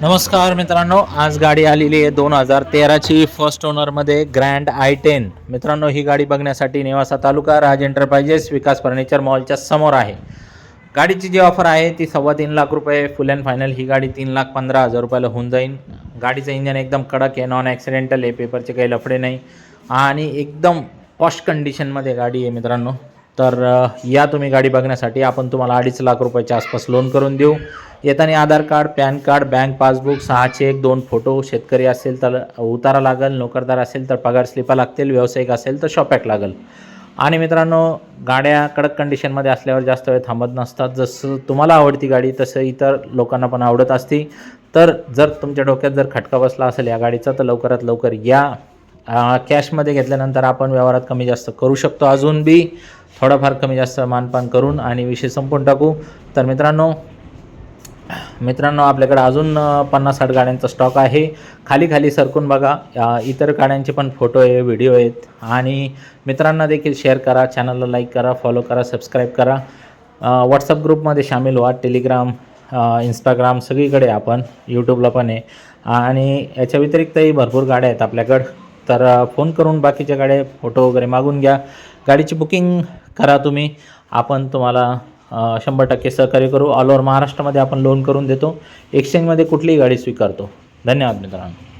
नमस्कार मित्रांनो आज गाडी आलेली आहे दोन हजार तेराची फर्स्ट ओनरमध्ये ग्रँड आय टेन मित्रांनो ही गाडी बघण्यासाठी नेवासा तालुका राज एंटरप्राइजेस विकास फर्निचर मॉलच्या समोर आहे. गाडीची जी ऑफर आहे ती सव्वा तीन लाख रुपये फुल अँड फायनल ही गाडी तीन लाख पंधरा हजार रुपयाला होऊन जाईल गाडीचं इंजन एकदम कडक आहे नॉन ॲक्सिडेंटल आहे पेपरचे काही लफडे नाही. आणि एकदम पॉश कंडिशनमध्ये गाडी आहे मित्रांनो. तर या तुम्ही गाडी बघण्यासाठी आपण तुम्हाला अडीच लाख रुपयाच्या आसपास लोन करून देऊ. येताना Aadhaar card PAN card bank passbook सहा चेक दोन फोटो शेतकरी असेल तर उतारा लागेल नोकरदार असेल तर पगार स्लिपा लागतील व्यावसायिक असेल तर शॉपॅक लागेल. आणि मित्रांनो गाड्या कडक कंडिशनमध्ये असल्यावर जास्त वेळ थांबत नसतात. जसं तुम्हाला आवडती गाडी तसं इतर लोकांना पण आवडत असती. तर जर तुमच्या डोक्यात जर खटका बसला असेल या गाडीचा तर लवकरात लवकर या. कॅशमध्ये घेतल्यानंतर आपण व्यवहारात कमी जास्त करू शकतो. अजून बी थोडंफार कमी जास्त मानपान करून आणि विषय संपून टाकू. तर मित्रांनो मित्रांनो आपल्याकडे अजून पन्नास साठ गाड्यांचा स्टॉक आहे. खाली खाली सरकून बघा. इतर गाड्यांचे पण फोटो आहे व्हिडिओ आहेत. आणि मित्रांना देखील शेअर करा. चॅनलला लाईक करा फॉलो करा सबस्क्राईब करा. व्हॉट्सअप ग्रुपमध्ये सामील व्हा. टेलिग्राम इंस्टाग्राम सगळीकडे आपण यूट्यूबला पण आहे. आणि याच्या व्यतिरिक्तही भरपूर गाड्या आहेत आपल्याकडं. तर फोन करून बाकीच्या गाड्या फोटो वगैरे मागून घ्या. गाडीची बुकिंग करा तुम्ही. आपण तुम्हाला शंभर टक्के सहकार्य करू. ऑल ओव्हर महाराष्ट्रामध्ये आपण लोन करून देतो. एक्सचेंजमध्ये कुठलीही गाडी स्वीकारतो. धन्यवाद मित्रांनो.